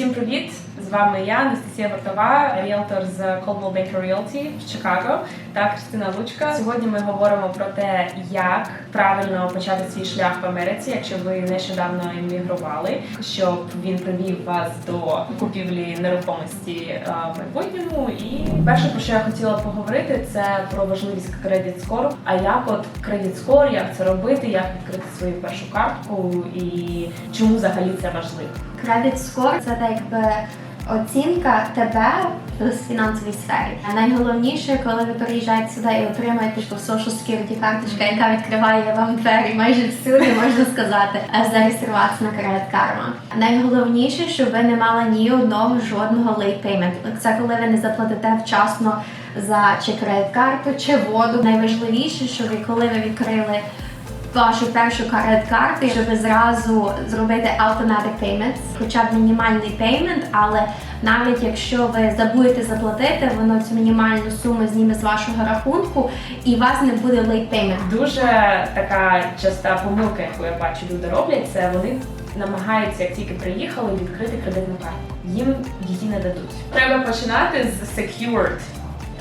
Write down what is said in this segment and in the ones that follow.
Всім привіт! З вами я, Анастасія Вартова, ріелтор з Coldwell Banker Realty в Чикаго та Кристина Лучка. Сьогодні ми говоримо про те, як правильно почати свій шлях в Америці, якщо ви нещодавно іммігрували, щоб він привів вас до купівлі нерухомості е, в майбутньому. І перше, про що я хотіла поговорити, це про важливість кредит скору. А як от кредит скор, як це робити, як відкрити свою першу картку і чому взагалі це важливо? Credit score – це так якби оцінка тебе в фінансовій сфері. А найголовніше, коли ви приїжджаєте сюди і отримаєте типу, social security карточка, яка відкриває вам двері майже всюди, можна сказати, а зареєструватися на Credit Karma. Найголовніше, щоб ви не мали ні одного жодного late payment. Це коли ви не заплатите вчасно за чи кредит карту, чи воду. Найважливіше, що ви коли ви відкрили вашу першу кредит-карту, щоб зразу зробити automatic payments, хоча б мінімальний payment, але навіть якщо ви забудете заплатити, воно цю мінімальну суму зніме з вашого рахунку і у вас не буде late payment. Дуже така часта помилка, яку я бачу, люди роблять, це вони намагаються, як тільки приїхали, відкрити кредитну карту. Їм її не дадуть. Треба починати з secured.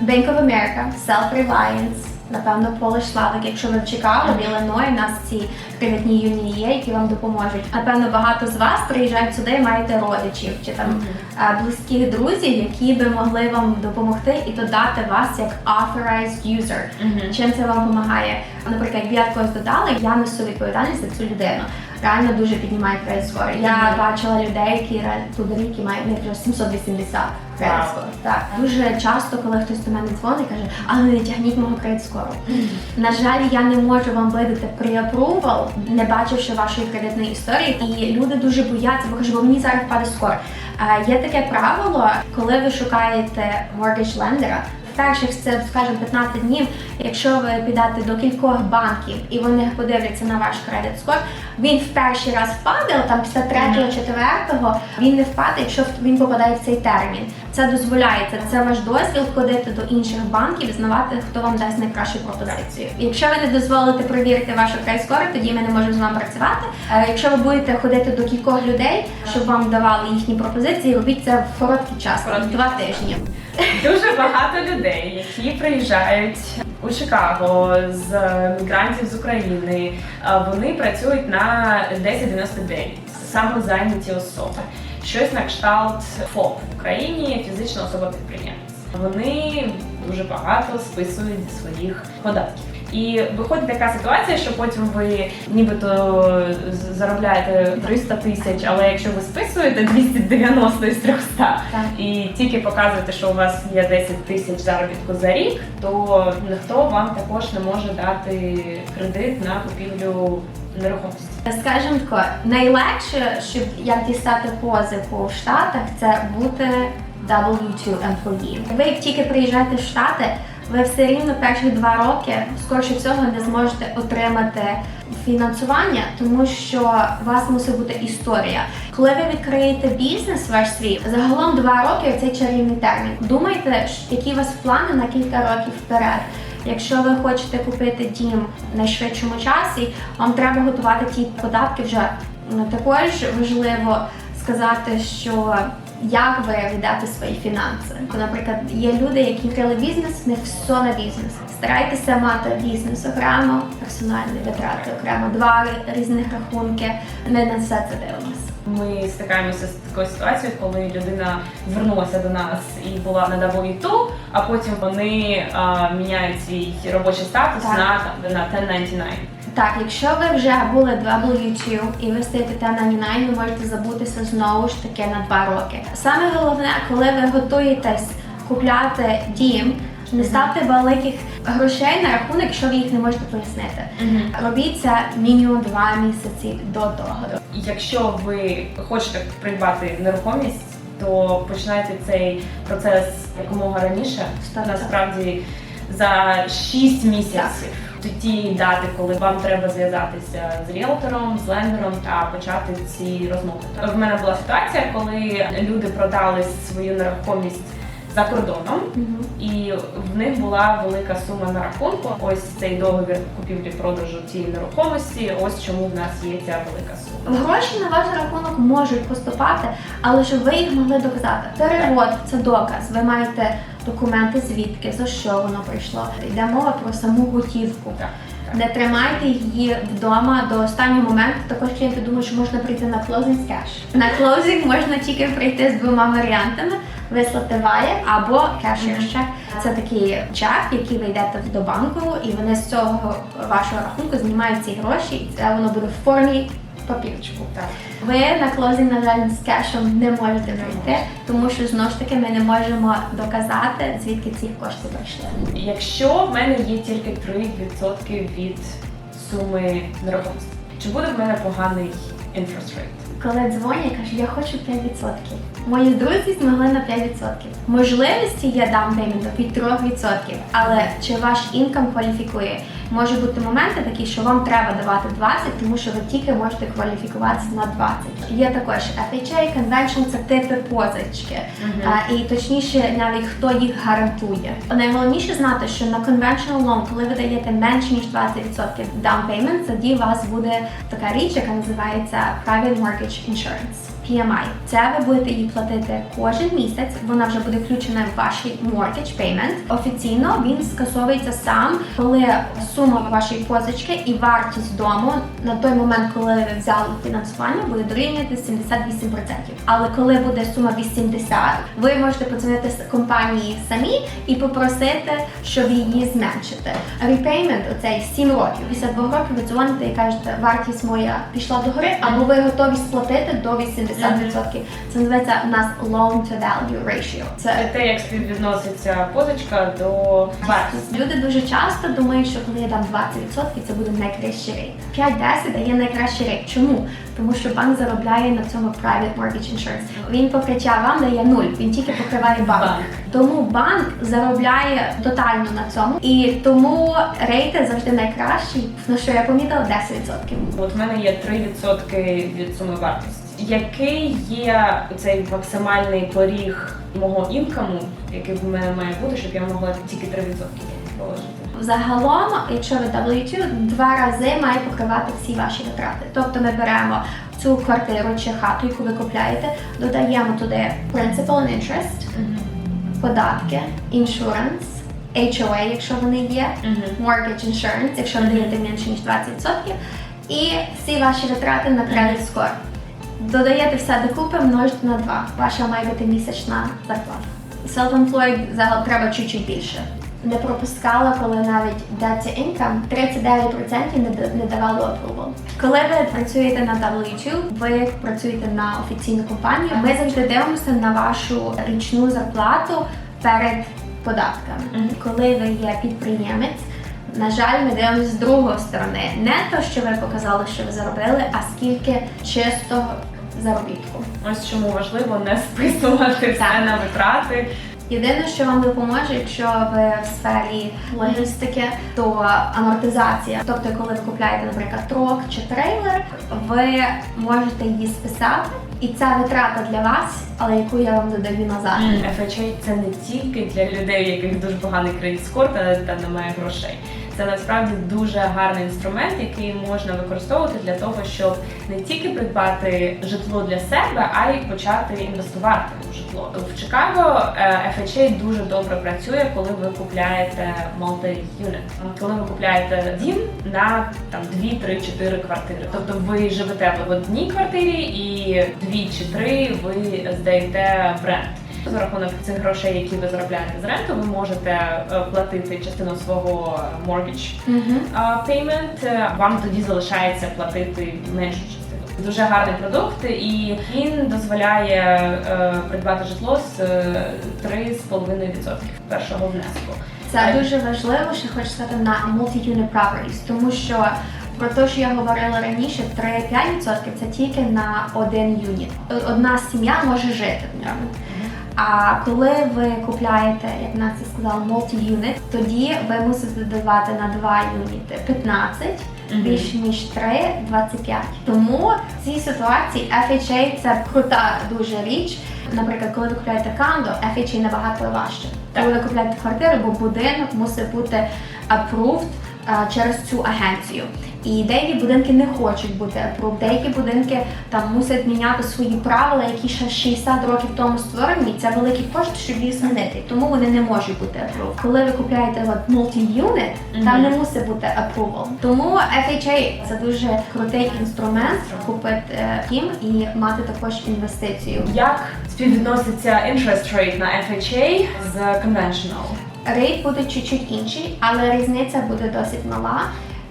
Bank of America, Self-Reliance, напевно, Polish Slavic. Якщо ви в Чикаго, в Іллиної, у нас ці кредитні юнії є, які вам допоможуть. Напевно, багато з вас приїжджають сюди і маєте родичів чи там е, близьких друзів, які би могли вам допомогти і додати вас як authorized user. Чим це вам допомагає? Наприклад, як я когось додала, я несу відповідальність за цю людину. Реально дуже піднімає кредит скор. Я бачила людей, які тут які мають не 780 кредит Вау. скор. Так дуже часто, коли хтось до мене дзвонить, каже, але не тягніть мого кредит скору. На жаль, я не можу вам видати pre-approval, не бачивши вашої кредитної історії. І люди дуже бояться, бо кажуть, бо мені зараз впаде скор. Є таке правило, коли ви шукаєте mortgage lender, перших це, скажімо, 15 днів, якщо ви підете до кількох банків і вони подивляться на ваш кредит скор, він в перший раз впаде, там після третього, четвертого він не впаде, якщо він попадає в цей термін. Це дозволяється. Це ваш дозвіл ходити до інших банків знавати, хто вам дасть найкращу пропозицію. Якщо ви не дозволите перевірити вашу кредит тоді ми не можемо з вами працювати. Е, Якщо ви будете ходити до кількох людей, щоб вам давали їхні пропозиції, робіть це в короткий час, Короткий два тижні. Дуже багато людей, які приїжджають у Чикаго з мігрантів з України, вони працюють на 1099, самозайняті особи. Щось на кшталт ФОП в Україні, фізична особа підприємець. Вони дуже багато списують зі своїх податків. І виходить така ситуація, що потім ви нібито заробляєте 300 тисяч, але якщо ви списуєте 290 із 300, Так. і тільки показуєте, що у вас є 10 тисяч заробітку за рік, то ніхто вам також не може дати кредит на купівлю нерухомості. Скажімо тако, найлегше, щоб як дістати позику в Штатах, це бути W2 employee. Ви як тільки приїжджаєте в Штати, ви все рівно перші два роки, скоріше всього, не зможете отримати фінансування, тому що у вас мусить бути історія. Коли ви відкриєте бізнес ваш свій, загалом два роки цей чарівний термін. Думайте, які у вас плани на кілька років вперед. Якщо ви хочете купити дім в найшвидшому часі, вам треба готувати ті податки вже Ну, також важливо сказати, що як ви ведете свої фінанси. Наприклад, є люди, які відкрили бізнес, них все на бізнес. Старайтеся мати бізнес окремо, персональні витрати окремо, два різних рахунки. Не на все це дивимося. Ми стикаємося з такою ситуацією, коли людина звернулася до нас і була на W2, а потім вони а, міняють свій робочий статус Так. на там на 1099. Так, якщо ви вже були W2 і ви стаєте 1099, ви можете забутися знову ж таки на два роки. Саме головне, коли ви готуєтесь купляти дім, не ставте великих грошей на рахунок, якщо ви їх не можете пояснити. Робіть це мінімум два місяці до того. Якщо ви хочете придбати нерухомість, то починайте цей процес якомога раніше. Відсотків. Насправді за 6 місяців. Ті дати, коли вам треба зв'язатися з ріелтором, з лендером та почати ці розмови. В мене була ситуація, коли люди продали свою нерухомість за кордоном. І в них була велика сума на рахунку. Ось цей договір купівлі-продажу цієї нерухомості. Ось чому в нас є ця велика сума. Гроші на ваш рахунок можуть поступати, але щоб ви їх могли доказати. Перевод це доказ. Ви маєте документи, звідки за що воно прийшло. Йде мова про саму готівку. Так. Не тримайте її вдома до останнього моменту. Також клієнти думають, що можна прийти на closing з cash. На closing можна тільки прийти з двома варіантами: вислати ває або cashier Це такий чек, який ви йдете до банку, і вони з цього вашого рахунку знімають ці гроші, і це воно буде в формі папірчику. Так. Ви на клозінг, на жаль, з кешем не можете прийти, тому що знову ж таки ми не можемо доказати, звідки ці кошти прийшли. Якщо в мене є тільки 3% від суми нерухомості, чи буде в мене поганий interest rate? Коли дзвонять, кажуть, я хочу 5%. Мої друзі змогли на 5%. Можливості є даунпейменту від 3%, але чи ваш інкам кваліфікує? Може бути моменти такі, що вам треба давати 20, тому що ви тільки можете кваліфікуватися на 20. Є також FHA, Convention – це типи позички. А, і точніше, навіть хто їх гарантує. Найголовніше знати, що на conventional loan, коли ви даєте менше ніж 20% down payment, тоді у вас буде така річ, яка називається Private Mortgage Insurance. PMI. Це ви будете її платити кожен місяць. Вона вже буде включена в ваш mortgage payment. Офіційно він скасовується сам, коли сума вашої позички і вартість дому на той момент, коли ви взяли фінансування, буде дорівнювати 78%. Але коли буде сума 80, ви можете подзвонити з компанії самі і попросити, щоб її зменшити. Repayment – оцей 7 років. Після 2 років ви дзвоните і кажете, вартість моя пішла до гори, або ви готові сплатити до 80%. Це називається у нас loan to value ratio. Це Це те, як співвідноситься позичка до вартості. Люди дуже часто думають, що коли я дам 20%, це буде найкращий рейт. 5-10 дає найкращий рейт. Чому? Тому що банк заробляє на цьому private mortgage insurance. Він покриття вам дає нуль, він тільки покриває банк. Банк. Тому банк заробляє тотально на цьому, і тому рейти завжди найкращі. Ну що я помітила 10%. От в мене є 3% від суми вартості. Який є цей максимальний поріг мого інкаму, який в мене має бути, щоб я могла тільки 3% положити? Загалом, якщо ви W2, два рази має покривати всі ваші витрати. Тобто ми беремо цю квартиру чи хату, яку ви купляєте, додаємо туди principal and interest, податки, insurance, HOA, якщо вони є, mortgage insurance, якщо ви даєте менше ніж 20%, і всі ваші витрати на credit score. Додаєте все докупи, множите на 2. Ваша має бути місячна зарплата. Self-employed загалом треба чуть-чуть більше. Не пропускала, коли навіть to income 39% не, не давало approval. Коли ви працюєте на W2, ви працюєте на офіційну компанію. Ми завжди дивимося на вашу річну зарплату перед податками. Коли ви є підприємець, на жаль, ми дивимося з другої сторони. Не те, що ви показали, що ви заробили, а скільки чистого заробітку. Ось чому важливо не списувати все на витрати. Єдине, що вам допоможе, якщо ви в сфері логістики, то амортизація. Тобто, коли ви купляєте, наприклад, трок чи трейлер, ви можете її списати, і це витрата для вас, але яку я вам додаю назад. FHA – це не тільки для людей, яких дуже поганий кредит скор та немає грошей. Це насправді дуже гарний інструмент, який можна використовувати для того, щоб не тільки придбати житло для себе, а й почати інвестувати у житло. В Чикаго е, FHA дуже добре працює, коли ви купляєте multi-unit. Коли ви купляєте дім на там 2, 3, 4 квартири. Тобто ви живете в одній квартирі і дві чи три ви здаєте в рент. За рахунок цих грошей, які ви заробляєте з ренту, ви можете е, платити частину свого mortgage payment, е, вам тоді залишається платити меншу частину. Дуже гарний продукт, і він дозволяє е, придбати житло з е, 3,5% першого внеску. Це дуже важливо, що хочу сказати на multi-unit properties, тому що про те, що я говорила раніше, 3-5% це тільки на один юніт. Одна сім'я може жити в ньому. А коли ви купляєте, як Настя сказала, multi-unit, тоді ви мусите давати на 2 юніти 15, Мгм. більше ніж 3 25. Тому в цій ситуації FHA це крута дуже річ. Наприклад, коли ви купляєте кандо, FHA набагато важче. Так. Коли ви купляєте квартиру, бо будинок мусить бути approved а, через цю агенцію. І деякі будинки не хочуть бути approved, деякі будинки там мусять міняти свої правила, які ще 60 років тому створені. і Це великі кошти, щоб їх змінити. Тому вони не можуть бути approved. Коли ви купляєте от, multi-unit, там не мусить бути approval. Тому FHA це дуже крутий інструмент купити е, їм і мати також інвестицію. Як співвідноситься interest rate на FHA з conventional? Рейд буде чуть-чуть інший, але різниця буде досить мала.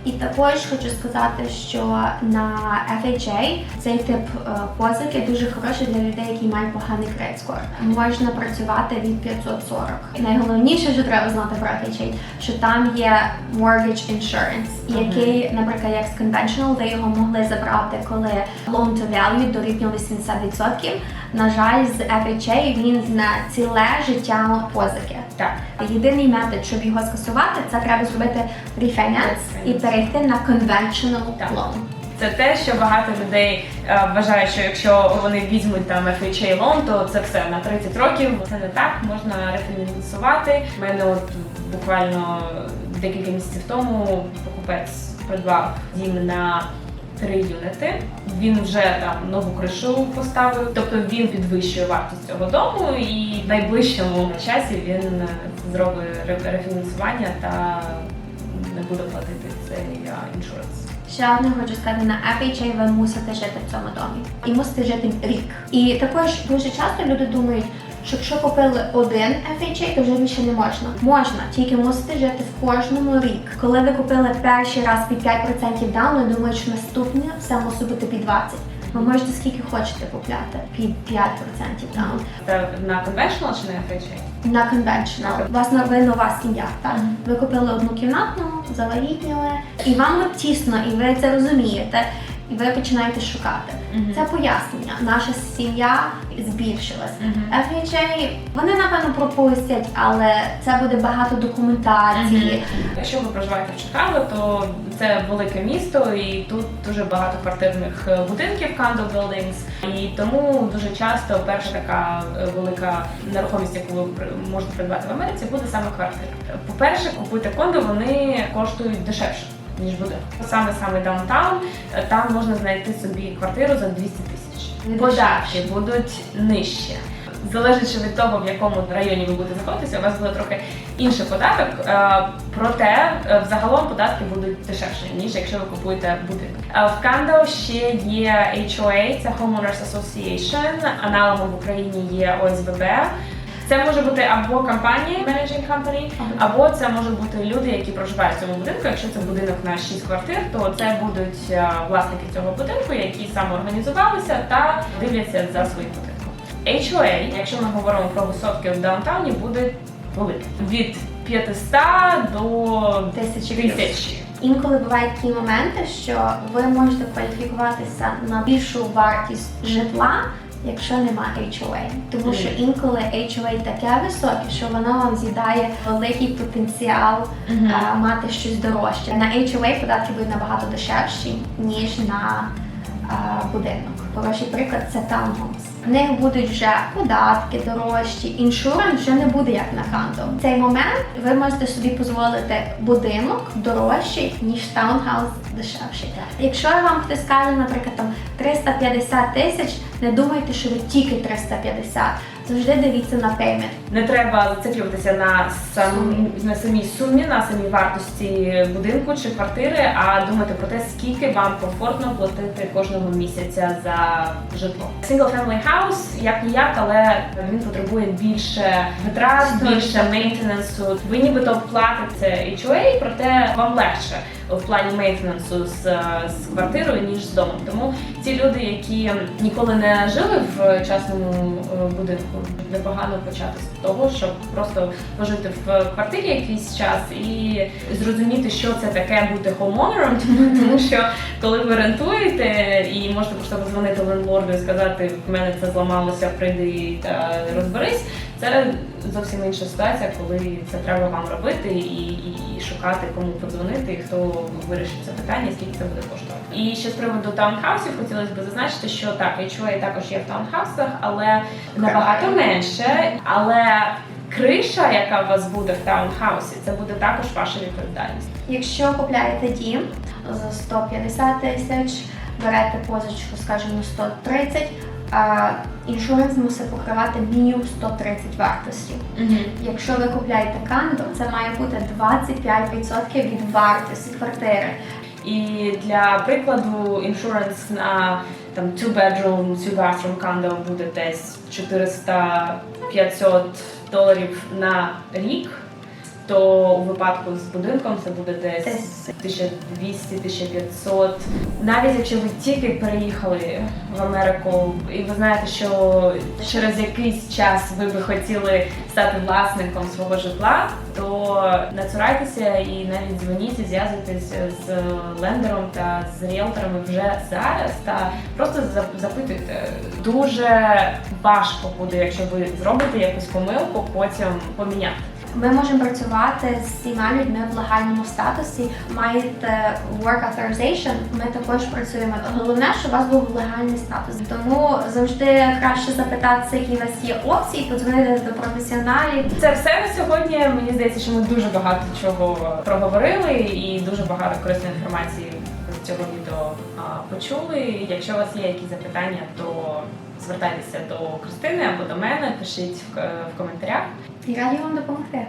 І також хочу сказати, що на FHA цей тип е, позики дуже хороший для людей, які мають поганий кредит скор. Можна працювати від 540. І найголовніше, що треба знати про FHA, що там є mortgage insurance, який, наприклад, як з conventional, ви його могли забрати, коли loan to value дорівнює 80%. На жаль, з FHA він на ціле життя позики. Так. Єдиний метод, щоб його скасувати, це треба зробити refinance і перейти на conventional Так. loan. Це те, що багато людей е, вважають, що якщо вони візьмуть там FHA лон, то це все на 30 років. Це не так, можна рефінансувати. У мене от буквально декілька місяців тому покупець придбав дім на три юнити. Він вже там нову кришу поставив, тобто він підвищує вартість цього дому, і в найближчому часі він е, зробить рефінансування та не буде платити іншуранс. Ще одне хочу сказати, на FHA ви мусите жити в цьому домі. І мусите жити рік. І також дуже часто люди думають, що якщо купили один FHA, то вже більше не можна. Можна, тільки мусите жити в кожному рік. Коли ви купили перший раз під 5% дану, думаю, що наступне все мусить бути під 20%. Ви можете скільки хочете купляти під 5% там. Це на conventional чи на FHA? На conventional. У вас ви нова сім'я, так? Ви купили одну кімнатну, завагітніли, і вам тісно, і ви це розумієте, і ви починаєте шукати. Мгм. Це пояснення. Наша сім'я збільшилась. Мгм. FHA, вони напевно пропустять, але це буде багато документації. Якщо ви проживаєте в Чикаго, то це велике місто, і тут дуже багато квартирних е, будинків condo buildings. І тому дуже часто перша така е, велика нерухомість, яку ви можете придбати в Америці, буде саме квартира. По-перше, купити кондо вони коштують дешевше. Ніж будинок. Саме саме даунтаун, е, там можна знайти собі квартиру за 200 тисяч. Податки будуть нижчі. Залежачи від того, в якому районі ви будете знаходитися, у вас буде трохи інший податок. Е, Проте е, взагалом податки будуть дешевші, ніж якщо ви купуєте будинок. В Кандо ще є HOA, це Homeowners Association, аналогом в Україні є ОСББ. Це може бути або компанія Managing Company, або це можуть бути люди, які проживають в цьому будинку. Якщо це будинок на 6 квартир, то це будуть е, власники цього будинку, які самоорганізувалися та дивляться за своїм будинком. HOA, якщо ми говоримо про висотки в даунтауні, буде велике. Від 500 до Тисячі тисячі. Інколи бувають такі моменти, що ви можете кваліфікуватися на більшу вартість житла, якщо нема HOA. Тому що інколи HOA таке високе, що воно вам з'їдає великий потенціал а, мати щось дорожче. На HOA податки будуть набагато дешевші, ніж на а, будинок. Хороший приклад це таунхомс. В них будуть вже податки дорожчі, іншуранс вже не буде як на кандо. В цей момент ви можете собі дозволити будинок дорожчий, ніж таунхаус дешевший. Якщо вам хтось скаже, наприклад, там 350 тисяч, не думайте, що ви тільки 350. Завжди дивіться на пеймент. Не треба зациклюватися на сам на самій сумі, на самій вартості будинку чи квартири, а думати про те, скільки вам комфортно платити кожного місяця за житло. Single family house, як ніяк, але він потребує більше витрат, більше відсотків. мейнтенансу. Ви нібито платите HOA, проте вам легше в плані мейнтенансу з, з квартирою ніж з домом. Тому ці люди, які ніколи не жили в частному е, будинку, непогано почати з того, щоб просто пожити в квартирі якийсь час і зрозуміти, що це таке бути хоумонером, тому, тому що коли ви рентуєте і можете просто позвонити лендлорду і сказати, в мене це зламалося, прийди та розберись. Це зовсім інша ситуація, коли це треба вам робити і, і, і шукати, кому подзвонити, і хто вирішить це питання, скільки це буде коштувати. І ще з приводу таунхаусів хотілося б зазначити, що так, HOA також є в таунхаусах, але набагато менше. Але криша, яка у вас буде в таунхаусі, це буде також ваша відповідальність. Якщо купляєте дім за 150 тисяч, берете позичку, скажімо, 130, а іншуранс мусить покривати мінімум 130 вартості. Якщо ви купляєте кандо, це має бути 25% від вартості квартири. І для прикладу, іншуранс на там two bedroom, two bathroom кондо буде десь 400-500 доларів на рік. То у випадку з будинком це буде десь 1200-1500. Навіть якщо ви тільки переїхали в Америку, і ви знаєте, що через якийсь час ви би хотіли стати власником свого житла, то не цурайтеся і навіть дзвоніть і зв'язуйтесь з лендером та з ріелторами вже зараз. Та просто запитуйте. Дуже важко буде, якщо ви зробите якусь помилку, потім поміняти. Ми можемо працювати з всіма людьми в легальному статусі. Маєте work authorization, ми також працюємо. Головне, щоб у вас був легальний статус. Тому завжди краще запитатися, які у вас є опції, подзвонити до професіоналів. Це все на сьогодні. Мені здається, що ми дуже багато чого проговорили і дуже багато корисної інформації з цього відео почули. Якщо у вас є якісь запитання, то звертайтеся до Кристини або до мене, пишіть в, в коментарях. І раді вам допомогти.